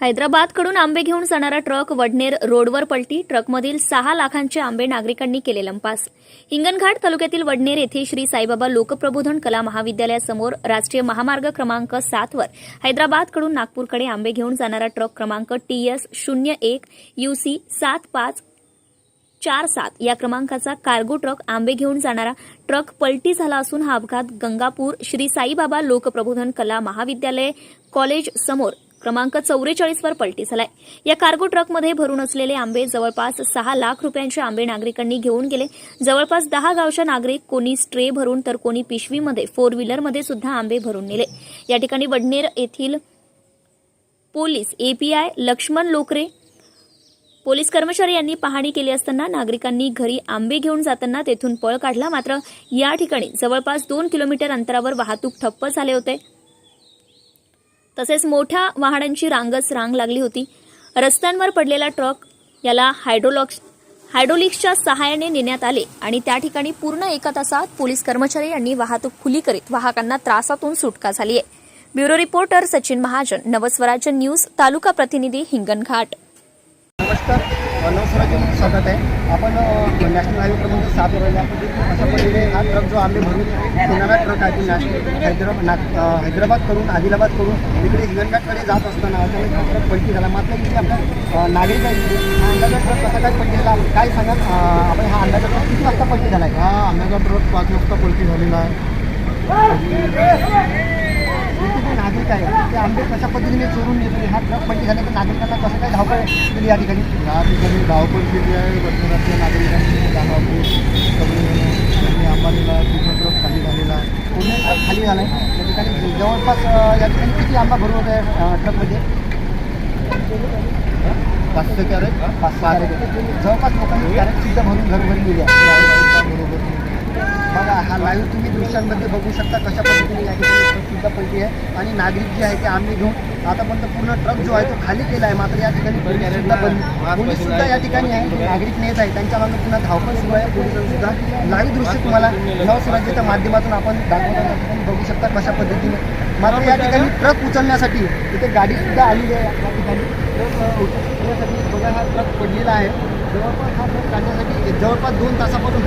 हैदराबादकडून आंबे घेऊन जाणारा ट्रक वडनेर रोडवर पलटी. ट्रकमधील सहा लाखांचे आंबे नागरिकांनी केले लंपास. हिंगणघाट तालुक्यातील वडनेर येथे श्री साईबाबा लोकप्रबोधन कला महाविद्यालयासमोर राष्ट्रीय महामार्ग क्रमांक सातवर हैदराबादकडून नागपूरकडे आंबे घेऊन जाणारा ट्रक क्रमांक टी एस शून्य एक यूसी सात पाच चार सात या क्रमांकाचा कार्गो ट्रक आंबे घेऊन जाणारा ट्रक पलटी झाला असून हा अपघात गंगापूर श्री साईबाबा लोकप्रबोधन कला महाविद्यालय कॉलेज समोर क्रमांक चौवेचाळीस वर पलटी झालाय. या कार्गो ट्रकमध्ये भरून असलेले आंबे जवळपास सहा लाख रुपयांचे आंबे नागरिकांनी घेऊन गेले. जवळपास दहा गावच्या नागरिक कोणी स्ट्रे भरून तर कोणी पिशवीमध्ये फोर व्हीलरमध्ये सुद्धा आंबे भरून नेले. या ठिकाणी वडनेर येथील police API Laxman Lokare police कर्मचारी यांनी पाहणी केली असताना नागरिकांनी घरी आंबे घेऊन जाताना तेथून पळ काढला. मात्र या ठिकाणी जवळपास दोन किलोमीटर अंतरावर वाहतूक ठप्प झाले होते. तसेच मोठ्या वाहनांची रांगच रांग लागली होती. रस्त्यांवर पडलेला ट्रक याला हायड्रोलॉक्स हायड्रोलिक्सच्या सहाय्याने नेण्यात आले आणि त्या ठिकाणी पूर्ण एका तासात पोलीस कर्मचारी यांनी वाहतूक खुली करीत वाहकांना त्रासातून सुटका झाली आहे. Bureau reporter Sachin Mahajan Navswarajya news taluka प्रतिनिधी हिंगणघाट. नमस्कार. अ, स्वागत आहे. आपण नॅशनल हायवे क्रमांक सात वर अशा पद्धतीने हा ट्रक जो आम्ही भरून येणारा ट्रक आहे तो नॅशनल हैदराबाद ना अ, हैदराबादकडून आदिलाबादकडून इकडे हिंगणघाटकडे जात असताना अचानक हा ट्रक पलटी झाला. मात्र इथे आपल्या अ, नागरिक आहे. हा अंदाजा ट्रक कसा काय पलटी झाला काय सांगाल? आपण हा अंदाजा ट्रक किती वाजता पलटी झाला आहे? हा आंब्याचा ट्रक पाच वाजता पलटी झालेला आहे. नागरिक आहे. ते आंबे कशा पद्धतीने चोरून येतो हा ट्रक पलटी झाल्यानंतर नागरिकांना कसं काय धावपळ केली या ठिकाणी? या ठिकाणी धावपळ केली आहे. वर्तनातल्या नागरिकांनी गावापूर त्यांनी अंबानीला तिथं ट्रक खाली झालेला आहे पूर्ण खाली झाला आहे त्या ठिकाणी जवळपास या ठिकाणी किती आंबा भरून होत आहे ट्रकमध्ये? पाचशे कॅरेट? पाच सहा कॅरेट. जवळपास लोकांनी कॅरेट सुद्धा भरून घरभरी गेली आहे. बरोबर बघा हा लाईव्ह तुम्ही दृश्यांमध्ये बघू शकता कशा पद्धतीने या ठिकाणी सुद्धा पलटी आहे. आणि नागरिक जे आहे ते आम्ही घेऊन आतापर्यंत पूर्ण ट्रक जो आहे तो खाली केला आहे. मात्र या ठिकाणी पोलीस सुद्धा या ठिकाणी आहे. नागरिक नेत आहे त्यांच्या मागे पुन्हा धावपळ सुरू आहे. पोलिसांसुद्धा लाईव्ह दृश्य तुम्हाला नवस्वराज्याच्या माध्यमातून आपण दाखवतो या ठिकाणी बघू शकता कशा पद्धतीने. मात्र या ठिकाणी ट्रक उचलण्यासाठी इथे गाडी सुद्धा आलेली आहे. या ठिकाणी. ट्रक उचलण्यासाठी बघा हा ट्रक पडलेला आहे. जवळपास हा ट्रक काढण्यासाठी जवळपास दोन तासापासून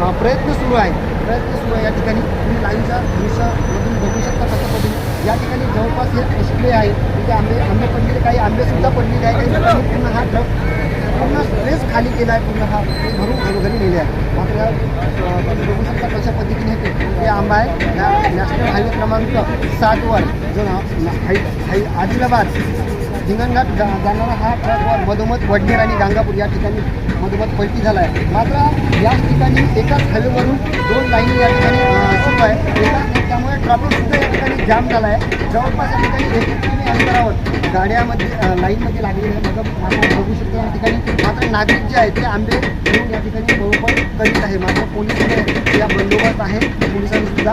हा प्रयत्न सुरू आहे. प्रयत्न सुरू आहे या ठिकाणी. तुम्ही लाईव्हच्या दृश्यामधून बघू शकता कशा पद्धतीने या ठिकाणी जवळपास हे डिस्प्ले आहे. तिथे आंबे आंबे पडलेले काही आंबेसुद्धा पडलेले आहे काही पूर्ण हा ट्रक पूर्ण स्ट्रेस खाली केला आहे. पूर्ण हा ते भरून घरोघरी नेले आहे. मात्र तुम्ही बघू शकता कशा पद्धतीने हे हे आंबा आहे. नॅशनल हायवे क्रमांक सातवर जो ना हाय हाय आदिलाबाद हिंगणघाट जा जाणारा हा ट्रॅकवर मधोमध वडनेर आणि गांगापूर या ठिकाणी मधोमध पलटी झाला आहे मात्र याच ठिकाणी एकाच हवेवरून दोन लाईनी या ठिकाणी सुरू आहे. एकाच त्यामुळे ट्रॅफिकसुद्धा या ठिकाणी जाम झाला आहे जवळपास या ठिकाणी एक अंतरावर गाड्यामध्ये लाईनमध्ये लागलेले आहे मग आपण बघू शकतो या ठिकाणी. मात्र नागरिक जे आहेत ते आंबे घेऊन या ठिकाणी बरोबर करीत आहे. मात्र पोलीस या बंदोबस्त आहे. पोलिसांनी सुद्धा